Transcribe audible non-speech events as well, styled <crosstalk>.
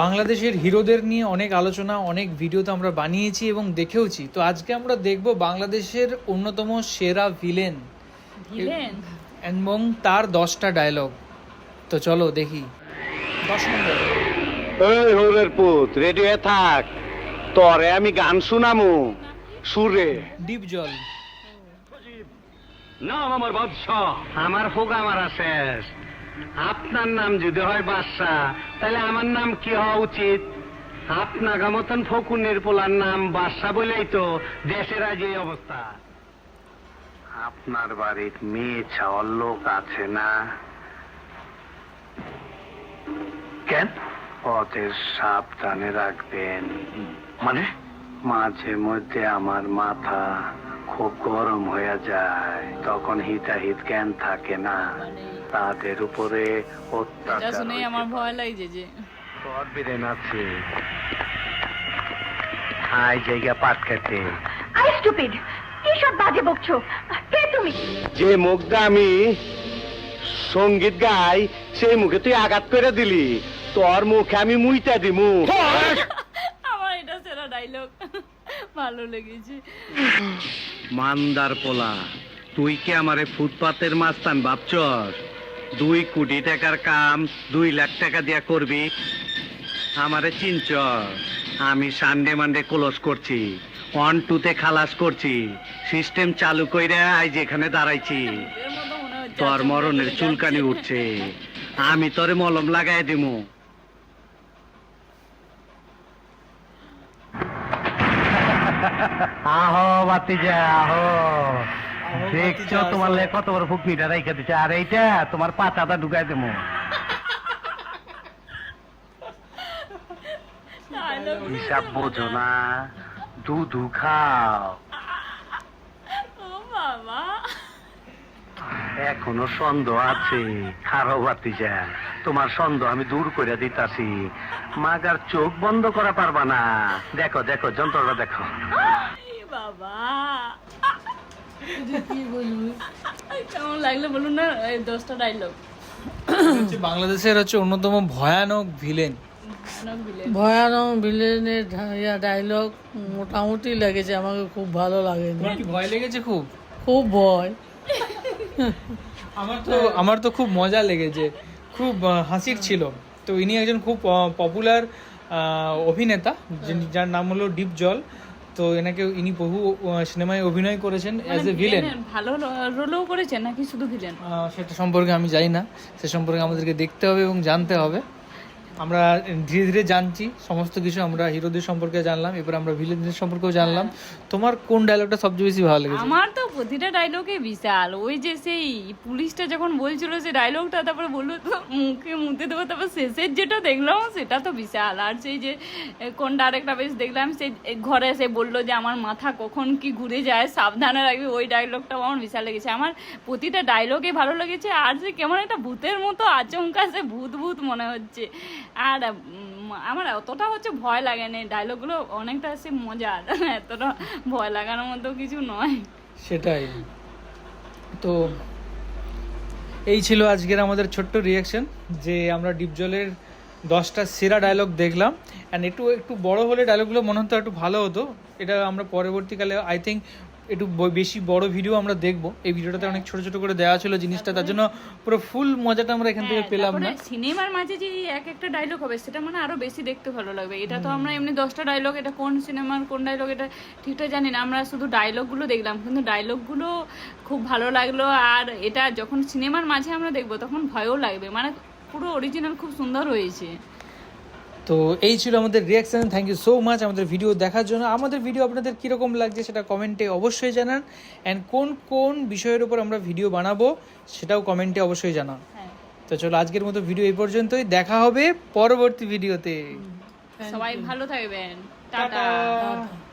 বাংলাদেশের হিরোদের নিয়ে অনেক আলোচনা অনেক ভিডিও তো আমরা বানিয়েছি এবং দেখেওছি। তো আজকে আমরা দেখব বাংলাদেশের অন্যতম সেরা ভিলেন ভিলেন এবং তার দশটা ডায়লগ তো চলো দেখি। দশ নম্বর। এই হরের পুত রেডি থাক। তরে আমি গান শুনামু। সুরে ডিপ জল। নাম আমার বাদশাহ। আমার হোগা মারা শেষ। আপনার নাম যদি হয় বাদশাহ তাহলে আমার নাম কি হওয়া উচিত? আপনার মতন ফকুনের পোলার নাম বাদশাহ বলেই তো দেশের আজ এই অবস্থা। আপনার বাড়ির মেয়ে ছাওয়ার লোক আছে না? কেন? ওদের সাবধানে রাখবেন। মানে? মাঝে মধ্যে আমার মাথা খুব গরম হয়ে যায়। তখন হিতাহিত জ্ঞান থাকে না। তাদের উপরে অত্যাচার আমার ভয় লাগছে যে আছে জায়গা পাট খেতে আই স্টুপিড কি সব বাজে বকছো? কে তুমি? যে মুখটা আমি সংগীত গাই সেই মুখে তুই আঘাত করে দিলি। তোর মুখে আমি মুইটা দিমু। আমার এটা সেরা ডায়লগ ভালো লেগেছে। মান্দার পোলা, তুই কি আমারে ফুটপাতের মাস্তান ভাবছস? দুই কোটি টাকার কাম দুই লাখ টাকা দিয়া করবি? আমারে চিনচ আমি সানডে মানডে ক্লোজ করছি, ওয়ান টুতে খালাস করছি, সিস্টেম চালু কইরা আজ এখানে দাঁড়াইছি। তোর মরণের চুলকানি উঠছে। আমি তোরে মলম লাগাই দিমু। আহো বাতিজা আহো। দেখছ তোমার লে কত বড় ফুকনিটা রাইখা দিছে আর এইটা তোমার পাতাটা ঢুকাই দেবো। হিসাব বোঝো না দুধু খাও ও বাবা এখনও সন্দেহ আছে। খারো বাতিজা তোমার সন্দেহ আমি দূর করে দিতাছি। মাগার চোখ বন্ধ করা পারবা না। দেখো দেখো যন্ত্রটা দেখো। বাবা। কি বলব? কেমন লাগল বলুন না এই দশটা ডায়লগ হচ্ছে বাংলাদেশের হচ্ছে অন্যতম ভয়ানক ভিলেন ভয়ানক ভিলেনের ডায়লগ মোটামুটি লেগেছে আমাকে খুব ভালো কি ভয় লেগেছে খুব? খুব ভয়। আমার তো আমার তো খুব মজা লেগেছে। খুব হাসির ছিল। তো ইনি একজন খুব পপুলার অভিনেতা যার নাম হলো ডিপ জল। তো এনাকে ইনি বহু সিনেমায় অভিনয় করেছেন অ্যাজ এ ভিলেন ভালো রোলও করেছে নাকি শুধু ভিলেন সেটা সম্পর্কে আমি জানি না। সে সম্পর্কে আমাদেরকে দেখতে হবে এবং জানতে হবে। আমরা ধীরে ধীরে জানছি সমস্ত কিছু আমরা হিরোদের সম্পর্কে জানলাম এবার আমরা ভিলেনদের সম্পর্কেও জানলাম। তোমার কোন ডায়লগটা সবচেয়ে বেশি ভালো লেগেছে? আমার তো প্রতিটা ডায়লগে বিশাল। ওই যে সেই পুলিশটা যখন বলছিল সেই ডায়লগটা তারপরে বলল তো মুখে মুতে দেবো। তারপর শেষের যেটা দেখলাম, সেটা তো বিশাল। আর সেই যে, কোন ডাইরেক্টটা বেশ দেখলাম, সেই ঘরে এসে বলল যে, আমার মাথা কখন কি ঘুরে যায়, সাবধানে রাখবি। ওই ডায়লগটাও আমার বিশাল লেগেছে। আমার প্রতিটা ডায়লগে ভালো লেগেছে। আর যে কেমন একটা ভূতের মতো আচমকা সে ভূত ভূত মনে হচ্ছে। আর আমার অতটা হচ্ছে ভয় লাগেনি ডায়লগগুলো অনেকটা সে মজার। <laughs> এতটা ভয় লাগানোর মতো কিছু নয়। সেটাই। তো এই ছিল আজকের আমাদের ছোট্ট রিয়াকশন যে আমরা ডিপজলের দশটা সেরা ডায়লগ দেখলাম। অ্যান্ড একটু একটু বড় হলে ডায়লগগুলো মনে হতো একটু ভালো হতো। এটা আমরা পরবর্তীকালে আই থিঙ্ক একটু বেশি বড় ভিডিও আমরা দেখব। এই ভিডিওটাতে অনেক ছোট ছোট করে দেওয়া ছিল জিনিসটা তার জন্য পুরো ফুল মজাটা আমরা এখান থেকে পেলাম না। সিনেমার মাঝে যে এক একটা ডায়লগ হবে সেটা মানে আরও বেশি দেখতে ভালো লাগবে। এটা তো আমরা এমনি দশটা ডায়লগ এটা কোন সিনেমার কোন ডায়লগ এটা ঠিকঠাক জানি না। আমরা শুধু ডায়লগগুলো দেখলাম কিন্তু ডায়লগগুলো খুব ভালো লাগল। আর এটা যখন সিনেমার মাঝে আমরা দেখব তখন ভয়ও লাগবে। মানে পুরো অরিজিনাল খুব সুন্দর হয়েছে। তো এই ছিল আমাদের reaction thank you so much আমাদের ভিডিও দেখার জন্য। আমাদের ভিডিও আপনাদের কীরকম লাগছে সেটা কমেন্টে অবশ্যই জানান। অ্যান্ড কোন কোন বিষয়ের উপর আমরা ভিডিও বানাবো সেটাও কমেন্টে অবশ্যই জানান। হ্যাঁ। তো চলো আজকের মতো ভিডিও এই পর্যন্তই। দেখা হবে পরবর্তী ভিডিওতে সবাই ভালো থাকবেন। টাটা। টাটা।